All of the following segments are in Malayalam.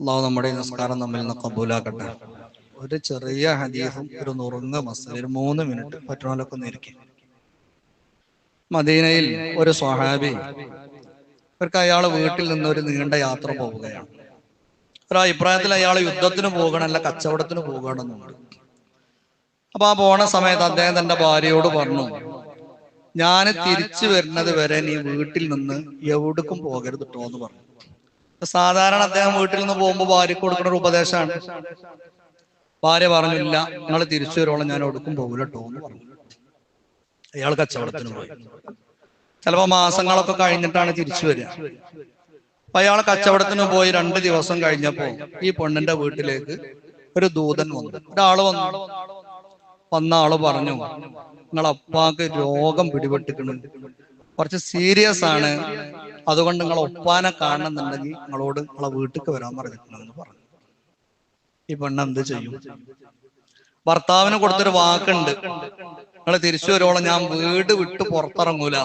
അള്ളാഹു നമ്മുടെ നമസ്കാരം നമ്മിൽ നിന്ന് കബൂലാക്കട്ടെ. ഒരു ചെറിയ ഹദീസും ഒരു നുറുങ്ങ മസ്ജിദ് ഒരു മൂന്ന് മിനിറ്റ് പറ്റണമല്ലൊക്കെ ഒന്ന് ഇരിക്കും. മദീനയിൽ ഒരു സ്വഹാബി അവർക്ക് അയാൾ വീട്ടിൽ നിന്ന് ഒരു നീണ്ട യാത്ര പോവുകയാണ്. ഒരു അഭിപ്രായത്തിൽ അയാൾ യുദ്ധത്തിന് പോകണമല്ല കച്ചവടത്തിന് പോകണമെന്നുണ്ട് അപ്പൊ ആ പോണ സമയത്ത് അദ്ദേഹം തന്റെ ഭാര്യയോട് പറഞ്ഞു ഞാൻ തിരിച്ചു വരുന്നത് വരെ നീ വീട്ടിൽ നിന്ന് എവിടേക്കും പോകരുത് കേട്ടോ എന്ന് പറഞ്ഞു. സാധാരണ അദ്ദേഹം വീട്ടിൽ നിന്ന് പോകുമ്പോൾ ഭാര്യക്ക് കൊടുക്കുന്ന ഒരു ഉപദേശമാണ്. ഭാര്യ പറഞ്ഞില്ല നിങ്ങൾ തിരിച്ചു വരുവോളം ഞാൻ ഒടുക്കും പോകില്ല കേട്ടോ എന്ന് പറഞ്ഞു. അയാൾ കച്ചവടത്തിന് പോയി. ചിലപ്പോ മാസങ്ങളൊക്കെ കഴിഞ്ഞിട്ടാണ് തിരിച്ചു വരിക. അപ്പൊ അയാൾ കച്ചവടത്തിന് പോയി രണ്ട് ദിവസം കഴിഞ്ഞപ്പോ ഈ പെണ്ണിന്റെ വീട്ടിലേക്ക് ഒരു ദൂതൻ വന്നു. ഒരാൾ വന്നു. വന്ന ആൾ പറഞ്ഞു നിങ്ങളപ്പാക്ക് രോഗം പിടിപെട്ടിക്കണ്. കുറച്ച് സീരിയസ് ആണ്. അതുകൊണ്ട് നിങ്ങൾ ഒപ്പാനെ കാണണമെന്നുണ്ടെങ്കിൽ നിങ്ങളോട് നിങ്ങളെ വീട്ടിലേക്ക് വരാൻ പറഞ്ഞിട്ടുണ്ടെന്ന് പറഞ്ഞു. ഈ പെണ്ണ് എന്ത് ചെയ്യും? ഭർത്താവിന് കൊടുത്തൊരു വാക്കുണ്ട്. നിങ്ങൾ തിരിച്ചു വരുവോളം ഞാൻ വീട് വിട്ട് പുറത്തിറങ്ങൂല.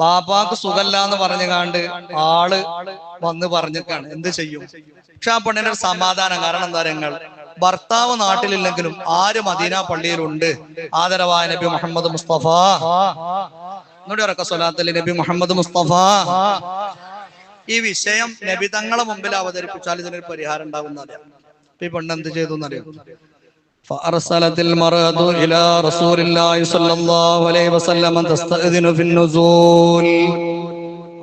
ബാപ്പാക്ക് സുഖല്ല എന്ന് പറഞ്ഞു കാണ്ട് ആൾ വന്ന് പറഞ്ഞിട്ടാണ് എന്ത് ചെയ്യും? പക്ഷെ ആ പെണ്ണിന്റെ ഒരു സമാധാനം. കാരണം എന്താ നിങ്ങൾ? ഭർത്താവ് നാട്ടിലില്ലെങ്കിലും ആര് മദീന പള്ളിയിലുണ്ട്? ആദരവായ നബി മുഹമ്മദ് മുസ്തഫ. ഇങ്ങോട്ട് ഇറക്ക സ്വലാത്തല്ലേ നബി മുഹമ്മദ് മുസ്തഫ ഈ വിഷയം നബി തങ്ങളെ മുമ്പിൽ അവതരിപ്പിച്ചാൽ ഇതിനൊരു പരിഹാരം ഉണ്ടാവുന്ന അറിയാം അപ്പൊ ഈ പെണ്ണ് എന്ത് ചെയ്തു എന്നറിയാം فأرسلت المرأة إلى رسول الله صلى الله عليه وسلم تستأذن في النزول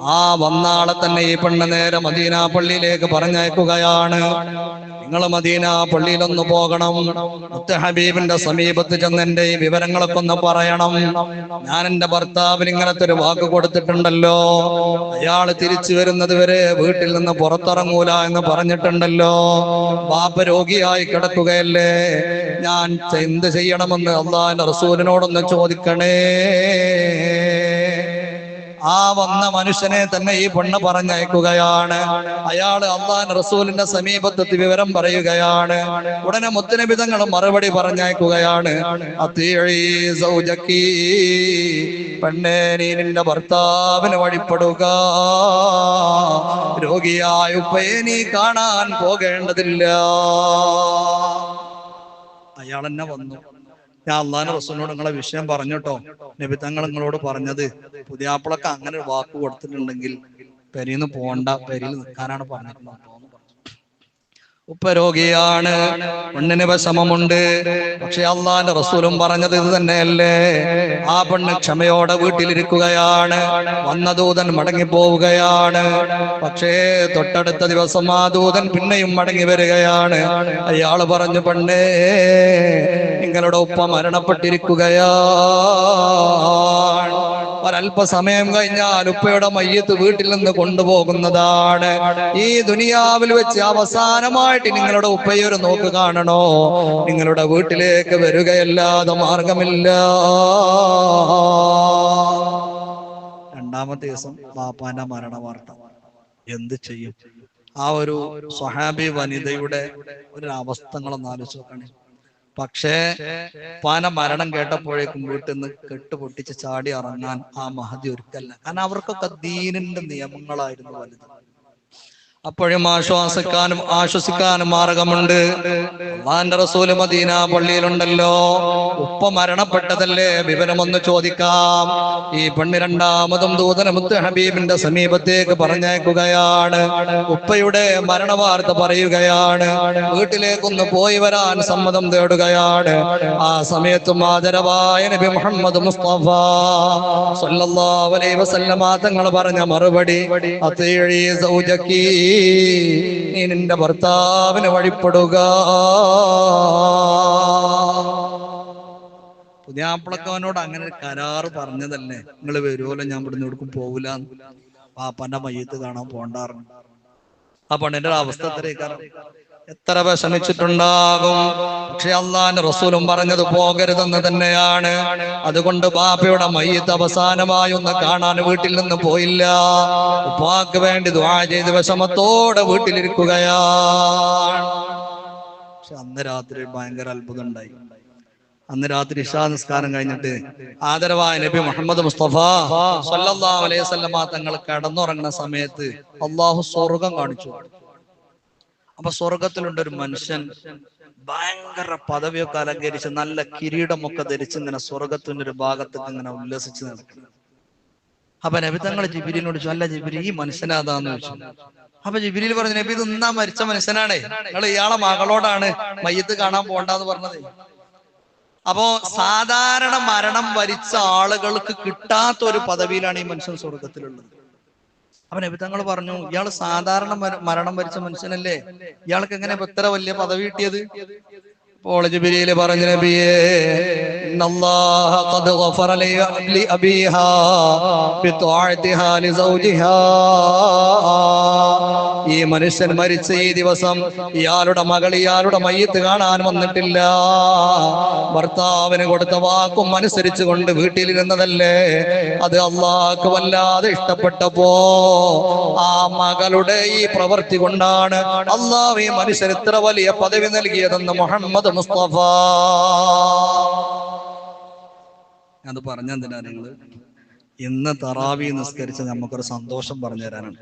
ആ വന്നാളെ തന്നെ ഈ പെണ്ണ് നേരെ മദീന പള്ളിയിലേക്ക് പറഞ്ഞയക്കുകയാണ്. നിങ്ങൾ മദീന പള്ളിയിലൊന്ന് പോകണം. മുത്ത ഹബീബിന്റെ സമീപത്ത് ചെന്ന് എന്റെ ഈ വിവരങ്ങളൊക്കെ ഒന്ന് പറയണം. ഞാൻ എന്റെ ഭർത്താവിന് ഇങ്ങനത്തെ ഒരു വാക്ക് കൊടുത്തിട്ടുണ്ടല്ലോ. അയാൾ തിരിച്ചു വരുന്നത് വരെ വീട്ടിൽ നിന്ന് പുറത്തിറങ്ങൂല എന്ന് പറഞ്ഞിട്ടുണ്ടല്ലോ. ബാപ്പ രോഗിയായി കിടക്കുകയല്ലേ? ഞാൻ എന്ത് ചെയ്യണമെന്ന് അള്ളാഹിന്റെ റസൂലിനോടൊന്ന് ചോദിക്കണേ. ആ വന്ന മനുഷ്യനെ തന്നെ ഈ പെണ്ണ് പറഞ്ഞയക്കുകയാണ്. അയാൾ അള്ളാൻ റസൂലിന്റെ സമീപത്തെത്തി വിവരം പറയുകയാണ്. ഉടനെ മുത്തനബിതങ്ങൾ മറുപടി പറഞ്ഞയക്കുകയാണ്. പെണ്ണേ നീ നിന്റെ ഭർത്താവിന് വഴിപ്പെടുക. രോഗിയായ ഉപ്പയെ നീ കാണാൻ പോകേണ്ടതില്ല. അയാൾ എന്നെ വന്നു. ഞാൻ അള്ളാന്റെ റസൂലിനോട് നിങ്ങളെ വിഷയം പറഞ്ഞിട്ടോ നബി തങ്ങൾ നിങ്ങളോട് പറഞ്ഞത്. പുതിയാപ്പിളൊക്കെ അങ്ങനെ ഒരു വാക്ക് കൊടുത്തിട്ടുണ്ടെങ്കിൽ പെരിന്ന് പോണ്ട പെരിയിൽ നിൽക്കാനാണ് പറഞ്ഞിട്ടുള്ളത്. ഉപ്പ പെണ്ണിന് വിഷമമുണ്ട്. പക്ഷെ അള്ളാന്റെ റസൂലും പറഞ്ഞത് ഇത് തന്നെയല്ലേ? ആ പെണ്ണ് ക്ഷമയോടെ വീട്ടിലിരിക്കുകയാണ്. വന്ന ദൂതൻ മടങ്ങി പോവുകയാണ്. പക്ഷേ തൊട്ടടുത്ത ദിവസം ആ ദൂതൻ പിന്നെയും മടങ്ങി വരികയാണ്. അയാൾ പറഞ്ഞു പെണ്ണേ നിങ്ങളുടെ ഉപ്പ മരണപ്പെട്ടിരിക്കുകയാണ്. ഒരല്പസമയം കഴിഞ്ഞാൽ ഉപ്പയുടെ മയ്യത്ത് വീട്ടിൽ നിന്ന് കൊണ്ടുപോകുന്നതാണ്. ഈ ദുനിയാവിൽ വെച്ച് അവസാനമായിട്ട് നിങ്ങളുടെ ഉപ്പയെ ഒരു നോക്ക് കാണണോ? നിങ്ങളുടെ വീട്ടിലേക്ക് വരികയല്ലാതെ മാർഗമില്ല. രണ്ടാമത്തെ ദിവസം ബാപ്പാന്റെ മരണ വാർത്ത എന്ത് ചെയ്യും? ആ ഒരു സ്വഹാബി വനിതയുടെ ഒരു അവസ്ഥകളൊന്ന് ആലോചിച്ച് നോക്കണേ. പക്ഷേ പാന മരണം കേട്ടപ്പോഴേക്കും വീട്ടിൽ നിന്ന് കെട്ടുപൊട്ടിച്ച് ചാടി ഇറങ്ങാൻ ആ മഹതി ഒരുക്കല്ല. കാരണം അവർക്കൊക്കെ ദീനിന്റെ നിയമങ്ങളായിരുന്നു വലുത്. അപ്പോഴും ആശ്വാസിക്കാനും ആശ്വസിക്കാനും മാർഗമുണ്ട്. റസൂൽ മദീന പള്ളിയിലുണ്ടല്ലോ. ഉപ്പ മരണപ്പെട്ടതല്ലേ? വിവരമൊന്ന് ചോദിക്കാം. ഈ പെണ്ണ് രണ്ടാമതും ദൂതന ദൂതനമുത്ത് ഹബീബിന്റെ സമീപത്തേക്ക് പറഞ്ഞേക്കുകയാണ് ഉപ്പയുടെ മരണവാർത്ത പറയുകയാണ്. വീട്ടിലേക്കൊന്ന് പോയി വരാൻ സമ്മതം തേടുകയാണ്. ആ സമയത്തും ആദരവായ നബി മുഹമ്മദ് മുസ്തഫ സല്ലല്ലാഹു അലൈഹി തങ്ങൾ പറഞ്ഞ മറുപടി അതീഴി സൗജക്കി നീ നിന്റെ ഭർത്താവിന് വഴിപ്പെടുക. പുതിയാപ്പിളക്കവനോട് അങ്ങനെ ഒരു കരാറ് പറഞ്ഞതല്ലേ? നിങ്ങൾ വരുമല്ലോ ഞാൻ ഇവിടുന്ന് എവിടേക്കും പോവില്ല പാപ്പന്റെ മയ്യത്ത് കാണാൻ പോണ്ടാറുണ്ട് ആ പെണ്ണിന്റെ അവസ്ഥ അവസ്ഥ എത്രയേക്കാരം എത്ര വിഷമിച്ചിട്ടുണ്ടാകും? പക്ഷെ അള്ളാന്റെ റസൂലും പറഞ്ഞത് പോകരുതെന്ന് തന്നെയാണ്. അതുകൊണ്ട് ബാപ്പയുടെ മയ്യത്ത് അവസാനമായി ഒന്ന് കാണാൻ വീട്ടിൽ നിന്ന് പോയില്ല. ഉപ്പാക്ക് വേണ്ടി ദ്വാ ചെയ്ത് വിഷമത്തോടെ വീട്ടിലിരിക്കുകയാണ്. പക്ഷെ അന്ന് രാത്രി ഭയങ്കര അത്ഭുതം ഉണ്ടായി. അന്ന് രാത്രി ഇഷാ നിസ്കാരം കഴിഞ്ഞിട്ട് ആദരവായ നബി മുഹമ്മദ് മുസ്തഫ അലൈഹി വസല്ലമ തങ്ങൾ കിടന്നുറങ്ങുന്ന സമയത്ത് അള്ളാഹു സ്വർഗം കാണിച്ചു. അപ്പൊ സ്വർഗത്തിലുണ്ട് ഒരു മനുഷ്യൻ ഭയങ്കര പദവിയൊക്കെ അലങ്കരിച്ച് നല്ല കിരീടമൊക്കെ ധരിച്ച് ഇങ്ങനെ സ്വർഗത്തിന്റെ ഒരു ഭാഗത്തേക്ക് ഇങ്ങനെ ഉല്ലസിച്ച് നിൽക്കുന്നു അപ്പൊ നബിതങ്ങൾ ജിബിരിനോട് ചോദിച്ചു അല്ല ജിബിരി ഈ മനുഷ്യനാതാന്ന് ചോദിച്ചു? അപ്പൊ ജിബിരിൽ പറഞ്ഞു നബി ഇത് ഇന്നാ മരിച്ച മനുഷ്യനാണേ. നിങ്ങൾ ഇയാളെ മകളോടാണ് മയ്യത്ത് കാണാൻ പോണ്ടെന്ന് പറഞ്ഞത്. അപ്പോ സാധാരണ മരണം വരിച്ച ആളുകൾക്ക് കിട്ടാത്ത ഒരു പദവിയിലാണ് ഈ മനുഷ്യൻ സ്വർഗത്തിലുള്ളത് അപ്പൊ തങ്ങൾ പറഞ്ഞു ഇയാൾ സാധാരണ മരണം വരിച്ച മനുഷ്യനല്ലേ? ഇയാൾക്ക് എങ്ങനെ ഇത്ര വലിയ പദവി കിട്ടിയത്? അപ്പോൾ ജിബിരിയിൽ പറഞ്ഞു നബിയേ ഈ മനുഷ്യൻ മരിച്ച ഈ ദിവസം ഇയാളുടെ മകൾ ഇയാളുടെ മയ്യത്ത് കാണാൻ വന്നിട്ടില്ല. ഭർത്താവിന് കൊടുത്ത വാക്കും അനുസരിച്ചു കൊണ്ട് വീട്ടിലിരുന്നതല്ലേ? അത് അള്ളാഹ്ക്ക് വല്ലാതെ ഇഷ്ടപ്പെട്ടപ്പോ ആ മകളുടെ ഈ പ്രവൃത്തി കൊണ്ടാണ് അള്ളാഹ് ഈ മനുഷ്യൻ ഇത്ര വലിയ പദവി നൽകിയതെന്ന് മുഹമ്മദ് മുസ്തഫ ഞാൻ പറഞ്ഞ എന്തിനാ നിങ്ങൾ ഇന്ന് തറാവി നിസ്കരിച്ച് നമുക്കൊരു സന്തോഷം പറഞ്ഞു തരാനാണ്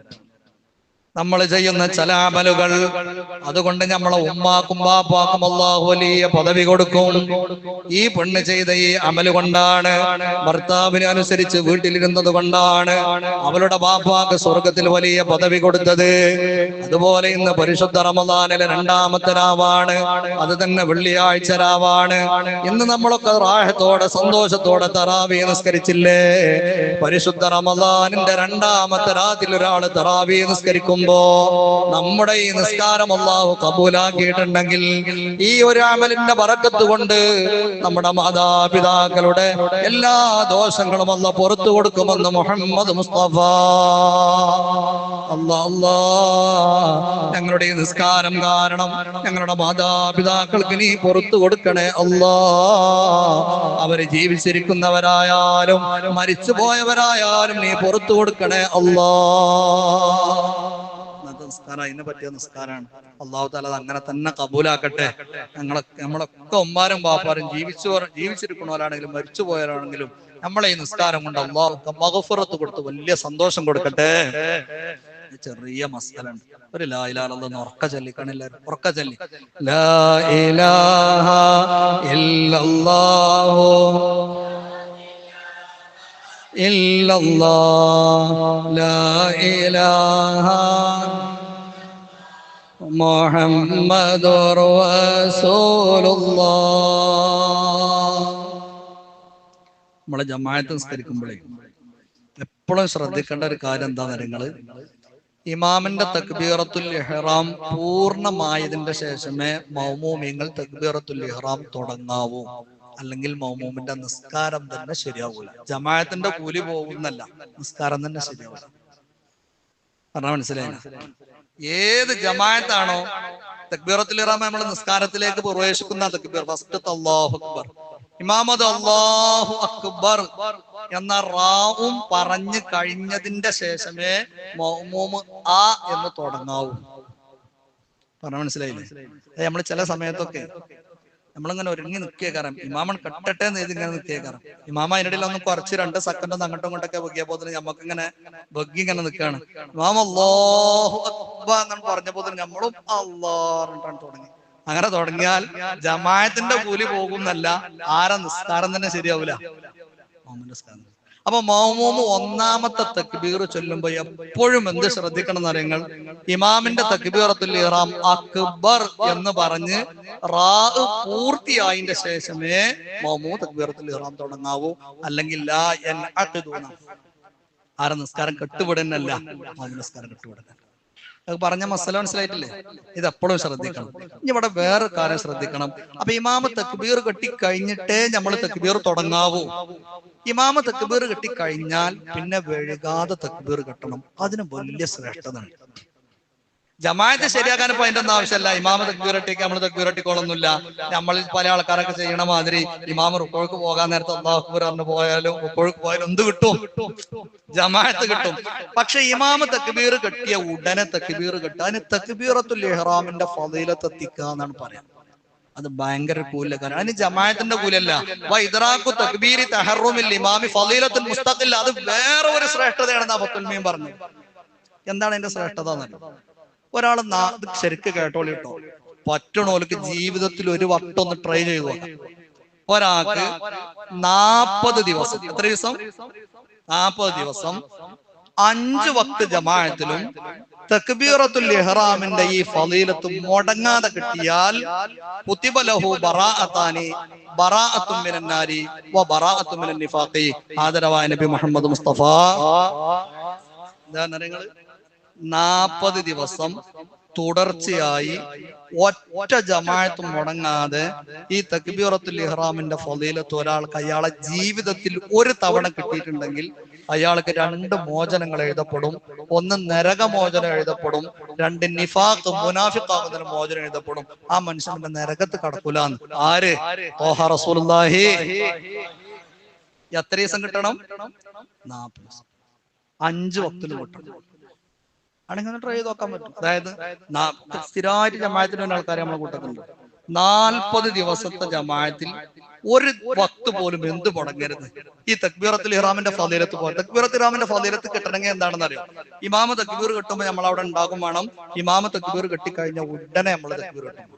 നമ്മൾ ചെയ്യുന്ന ചില അമലുകൾ. അതുകൊണ്ട് നമ്മളെ ഉമ്മാക്കും ബാപ്പാക്കും അള്ളാഹു വലിയ പദവി കൊടുക്കും. ഈ പെണ്ണ് ചെയ്ത ഈ അമൽ കൊണ്ടാണ് ഭർത്താവിനെ അനുസരിച്ച് വീട്ടിലിരുന്നത് കൊണ്ടാണ് അവളുടെ ബാപ്പാക്ക് സ്വർഗത്തിൽ വലിയ പദവി കൊടുത്തത്. അതുപോലെ ഇന്ന് പരിശുദ്ധ റമദാനിലെ രണ്ടാമത്തെ രാവാണ്. അത് തന്നെ വെള്ളിയാഴ്ച രാവാണ്. ഇന്ന് നമ്മളൊക്കെ റാഹത്തോടെ സന്തോഷത്തോടെ തറാവി നിസ്കരിച്ചില്ലേ? പരിശുദ്ധ റമദാനിന്റെ രണ്ടാമത്തെ രാത്രിയിൽ ഒരാൾ തറാവി നിസ്കരിക്കുമ്പോ നമ്മുടെ ഈ നിസ്കാരം അള്ളാഹു കബൂലാക്കിയിട്ടുണ്ടെങ്കിൽ ഈ ഒരു അമലിന്റെ പറക്കത്ത് കൊണ്ട് നമ്മുടെ മാതാപിതാക്കളുടെ എല്ലാ ദോഷങ്ങളും അല്ല പുറത്തു കൊടുക്കുമെന്ന് മുഹമ്മദ് മുസ്തഫ. അല്ലാ അല്ലാ ഞങ്ങളുടെ ഈ നിസ്കാരം കാരണം ഞങ്ങളുടെ മാതാപിതാക്കൾക്ക് നീ പുറത്തു കൊടുക്കണേ അല്ലാ. അവർ ജീവിച്ചിരിക്കുന്നവരായാലും മരിച്ചു പോയവരായാലും നീ പുറത്തു കൊടുക്കണേ അല്ലാ. നിസ്കാരം അതിനെ പറ്റിയ നിസ്കാരമാണ്. അള്ളാഹു താല അങ്ങനെ തന്നെ കബൂലാക്കട്ടെ. ഞങ്ങളെ നമ്മളൊക്കെ ഉമ്മാരും പാപ്പാരും ജീവിച്ചു ജീവിച്ചിരിക്കുന്നവരാണെങ്കിലും മരിച്ചു പോയവരാണെങ്കിലും നമ്മളെ ഈ നിസ്കാരം കൊണ്ട് അള്ളാഹു മഹഫുറത്ത് കൊടുത്ത് വലിയ സന്തോഷം കൊടുക്കട്ടെ. ചെറിയ മസ്കലുണ്ട്. ഒരു ലാ ഉറക്ക ഉറക്ക ചൊല്ലിക്കാണില്ല ഉറക്ക ചൊല്ലി. ഇല്ലല്ലാഹ്. ലാ ഇലാഹ മുഹമ്മദുർ رسول നമ്മളെ ജമാഅത്ത് നിസ്കരിക്കുമ്പോഴേ എപ്പോഴും ശ്രദ്ധിക്കേണ്ട ഒരു കാര്യം എന്താ നിങ്ങൾ? ഇമാമിന്റെ തക്ബീറത്തുൽ ഇഹ്റാം പൂർണമായതിന്റെ ശേഷമേ മൗമൂമിങ്ങൾ തക്ബീറത്തുൽ ഇഹ്റാം തുടങ്ങാവൂ. അല്ലെങ്കിൽ മൗമൂമിന്റെ നിസ്കാരം തന്നെ ശരിയാവൂല. ജമാഅത്തിന്റെ കൂലി പോകുന്നല്ല നിസ്കാരം തന്നെ ശരിയാവൂല. പറഞ്ഞ മനസ്സിലായി ഏത് ജമായത്താണോ തക്ബീറത്തുൽ ഇറാമ നമ്മൾ നിസ്കാരത്തിലേക്ക് പ്രവേശിക്കുന്ന തക്ബീർ. ഫസ്റ്റ് അള്ളാഹു അക്ബർ. ഇമാമത് അള്ളാഹു അക്ബർ എന്ന റാവും പറഞ്ഞു കഴിഞ്ഞതിന്റെ ശേഷമേ മൗമൂമ് ആ എന്ന് തുടങ്ങാവൂ. പറഞ്ഞ മനസ്സിലായില്ലേ നമ്മൾ ചില സമയത്തൊക്കെ നമ്മളിങ്ങനെ ഒരുങ്ങി നിൽക്കിയേക്കാരം ഇമാമൻ കട്ടട്ടെ എന്ന് എഴുതി ഇങ്ങനെ നിൽക്കിയേക്കാരം ഇമാമ അതിനിടയിൽ ഒന്ന് കുറച്ച് രണ്ട് സെക്കൻഡ് അങ്ങോട്ടും ഇങ്ങോട്ടൊക്കെ ബഗ്ഗിയപ്പോ നമുക്ക് ഇങ്ങനെ ബഗ്ഗി ഇങ്ങനെ നിൽക്കുകയാണ്. ഇമാം പറഞ്ഞ പോലെ നമ്മളും അള്ളാറിട്ടാണ് തുടങ്ങി. അങ്ങനെ തുടങ്ങിയാൽ ജമായത്തിന്റെ കൂലി പോകുന്നല്ല ആരാ നിസ്കാരം തന്നെ ശരിയാവൂല. നിസ്കാരം. അപ്പൊ മൗമൂമ് ഒന്നാമത്തെ തക്ബീർ ചൊല്ലുമ്പോ എപ്പോഴും എന്ത് ശ്രദ്ധിക്കണം എന്ന് അറിയങ്ങൾ ഇമാമിന്റെ തക്ബീറത്തുൽ ഇറാം അക്ബർ എന്ന് പറഞ്ഞ് റാ പൂർത്തിയായതിന്റെ ശേഷമേ മൗമൂ തക്ബീറത്തുൽ ഇറാം തുടങ്ങാവൂ. അല്ലെങ്കിൽ ആരെ നിസ്കാരം കെട്ടുവിടുന്നല്ല മൗമ നിസ്കാരം കെട്ടുവിടുന്നല്ല പറഞ്ഞ മസല മനസ്സിലായിട്ടില്ലേ? ഇത് എപ്പോഴും ശ്രദ്ധിക്കണം. ഇനി ഇവിടെ വേറെ കാര്യം ശ്രദ്ധിക്കണം. അപ്പൊ ഇമാമ തക്ബീർ കെട്ടി കഴിഞ്ഞിട്ടേ നമ്മൾ തക്ബീർ തുടങ്ങാവൂ. ഇമാമ തക്ബീർ കെട്ടി കഴിഞ്ഞാൽ പിന്നെ വെഴുകാതെ തക്ബീർ കെട്ടണം. അതിന് വലിയ ശ്രേഷ്ഠത ഉണ്ട് ജമാഅത്ത് ശരിയാക്കാൻ ഇപ്പൊ അതിന്റെ ഒന്നും ആവശ്യമല്ല. ഇമാമ തക്ബീറട്ടിക്ക് നമ്മൾ തക്ബീറട്ടിക്കോളൊന്നുമില്ല നമ്മളിൽ പല ആൾക്കാരൊക്കെ ചെയ്യണ മാതിരി ഇമാമ റുക്കോൾക്ക് പോകാൻ നേരത്തെ അള്ളാഹു പറഞ്ഞു പോയാലും റുക്കോൾക്ക് പോയാലും എന്ത് കിട്ടും? ജമാഅത്ത് കിട്ടും. പക്ഷെ ഇമാമ തക്ബീർ കെട്ടിയ ഉടനെ തക്ബീർ കെട്ടുക അതിന് തക്ബീറത്തുൽ ഇഹ്റാമിന്റെ ഫളീലത്ത് എത്തിക്കുക എന്നാണ് പറയാം അത് ഭയങ്കര കൂല കാരണം അതിന് ജമാഅത്തിന്റെ കൂലല്ല വൈദ്രാഖു തക്ബീരി തഹറുമിൽ ഇമാമി ഫളീലത്തുൽ മുസ്തഖില്ല അത് വേറെ ഒരു ശ്രേഷ്ഠതയാണെന്ന് ഫത്തുൽമീൻ പറഞ്ഞു. എന്താണ് അതിന്റെ ശ്രേഷ്ഠത എന്നല്ല ഒരാൾ ശരിക്ക് കേട്ടോളി കേട്ടോ പറ്റണോലക്ക് ജീവിതത്തിൽ ഒരു വട്ടം ഒന്ന് ട്രൈ ചെയ്തു. ഒരാൾക്ക് നാപ്പത് ദിവസം. എത്ര ദിവസം? നാപ്പത് ദിവസം. അഞ്ച് വക്ത് ജമാഅത്തിലും തക്ബീറത്തുൽ ഇഹ്റാമിന്റെ ഈ ഫലീലത്തും മുടങ്ങാതെ കിട്ടിയാൽ പുത്തിബലഹു ബറാഅത്താനി ബറാഅത്തും മിനൻ നാരി വ ബറാഅത്തും മിനൻ നിഫാഖി ആദരവായ നബി മുഹമ്മദ് മുസ്തഫ. എന്താ നിങ്ങൾ നാപ്പത് ദിവസം തുടർച്ചയായി ഒറ്റ ജമായത്ത് മുടങ്ങാതെ ഈ തക്ബീറത്തുൽ ഇഹ്റാമിന്റെ ഫളീലത്ത് ഒരാൾക്ക് അയാളെ ജീവിതത്തിൽ ഒരു തവണ കിട്ടിയിട്ടുണ്ടെങ്കിൽ അയാൾക്ക് രണ്ട് മോചനങ്ങൾ എഴുതപ്പെടും. ഒന്ന് നരകമോചനം എഴുതപ്പെടും. രണ്ട് നിഫാഖ് മുനാഫിഖാകുന്ന മോചനം എഴുതപ്പെടും. ആ മനുഷ്യന്റെ നരകത്ത് കടക്കൂലാന്ന് ആര്? ഓഹ റസൂലുള്ളാഹി. എത്ര ദിവസം കിട്ടണം? ദിവസം. അഞ്ച് വക്തിൽ കിട്ടണം. ആണെങ്കിൽ ട്രൈ ചെയ്ത് നോക്കാൻ പറ്റും. അതായത് സ്ഥിരമായിട്ട് ജമായത്തിന് വേണ്ട ആൾക്കാരെ നമ്മളെ കൂട്ടത്തിലുണ്ട്. നാൽപ്പത് ദിവസത്തെ ജമായത്തിൽ ഒരു വക്ത് പോലും എന്ത് മുടങ്ങരുത്. ഈ തക്ബീറത്തിൽ ഇറാമിന്റെ ഫലീലത്ത് പോലെ തക്ബീറത്തുൽ ഇറാമിന്റെ ഫലീലത്ത് കിട്ടണമെങ്കിൽ എന്താണെന്ന് അറിയാം ഇമാമ തക്ബീർ കിട്ടുമ്പോൾ നമ്മൾ അവിടെ ഉണ്ടാകും വേണം. ഇമാമ തക്ബീർ കിട്ടിക്കഴിഞ്ഞ ഉടനെ നമ്മൾ തക്ബീർ കിട്ടും.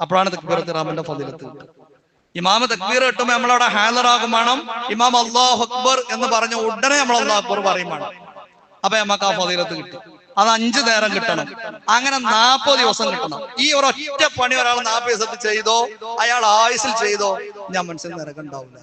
അപ്പോഴാണ് തക്ബീറത്ത് ഇറാമിന്റെ ഫലീലത്ത് കിട്ടുക. ഇമാമ തക്ബീർ കിട്ടുമ്പോൾ നമ്മളവിടെ ഹാലറാകും വേണം. ഇമാം അള്ളാഹു അക്ബർ എന്ന് പറഞ്ഞ ഉടനെ നമ്മൾ അള്ളാഹു അക്ബർ പറയും വേണം. അപ്പൊ നമുക്ക് ആ ഫതീലത്ത് കിട്ടും. അത് അഞ്ചു നേരം കിട്ടണം. അങ്ങനെ നാൽപ്പത് ദിവസം കിട്ടണം. ഈ ഒരൊറ്റ പണി ഒരാൾ നാൽപ്പത് ദിവസത്തിൽ ചെയ്തോ അയാൾ ആയുസിൽ ചെയ്തോ ഞാൻ മനസ്സിൽ നിരക്കുണ്ടാവില്ല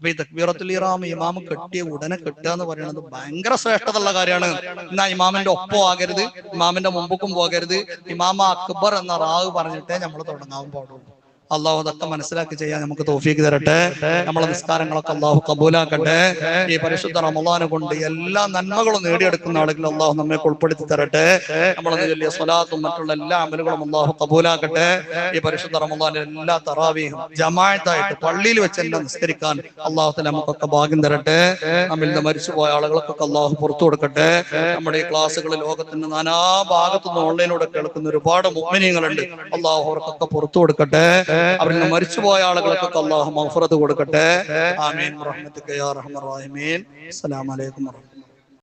അപ്പൊ ഈ തക്ബീറത്തുൽ ഇറാം ഇമാമ് കെട്ടിയ ഉടനെ കെട്ടുക എന്ന് പറയുന്നത് ഭയങ്കര ശ്രേഷ്ഠതയുള്ള കാര്യമാണ്. എന്നാ ഇമാമിന്റെ ഒപ്പം ആകരുത് ഇമാമിന്റെ മുമ്പുക്കും പോകരുത്. ഇമാമ അക്ബർ എന്ന റാവ് പറഞ്ഞിട്ടേ നമ്മൾ തുടങ്ങാൻ പാടുള്ളൂ. അള്ളാഹു അതൊക്കെ മനസ്സിലാക്കി ചെയ്യാൻ നമുക്ക് തോഫീക്ക് തരട്ടെ. നമ്മളെ നിസ്കാരങ്ങളൊക്കെ അള്ളാഹു കബൂലാക്കട്ടെ. ഈ പരിശുദ്ധ റമദാനെ കൊണ്ട് എല്ലാ നന്മകളും നേടിയെടുക്കുന്ന ആളുകൾ അള്ളാഹു നമ്മെ ഉൾപ്പെടുത്തി തരട്ടെ. നമ്മളെ ചൊല്ലിയ സ്വലാത്തും മറ്റുള്ള എല്ലാ അമലുകളും അള്ളാഹു കബൂലാക്കട്ടെ. ഈ പരിശുദ്ധ റമദാനെ എല്ലാ തറാവിയും ജമായത്തായിട്ട് പള്ളിയിൽ വെച്ച് എല്ലാം നിസ്കരിക്കാൻ അള്ളാഹു നമുക്കൊക്കെ ഭാഗ്യം തരട്ടെ. നമ്മിൽ നിന്ന് മരിച്ചുപോയ ആളുകൾക്കൊക്കെ അള്ളാഹു പുറത്തു കൊടുക്കട്ടെ. നമ്മുടെ ഈ ക്ലാസ്സുകൾ ലോകത്തിന്റെ നാനാ ഭാഗത്തുനിന്ന് ഓൺലൈനിലൂടെ കേൾക്കുന്ന ഒരുപാട് മുഗ്മിനിയങ്ങളുണ്ട് അള്ളാഹു അവർക്കൊക്കെ പുറത്തു കൊടുക്കട്ടെ. അവരിൽ നിന്ന് മരിച്ചുപോയ ആളുകൾക്കൊക്കെ അള്ളാഹു മഫറത്ത് കൊടുക്കട്ടെ. ആമീൻ. റഹീമീൻ അസ്സലാമു അലൈക്കും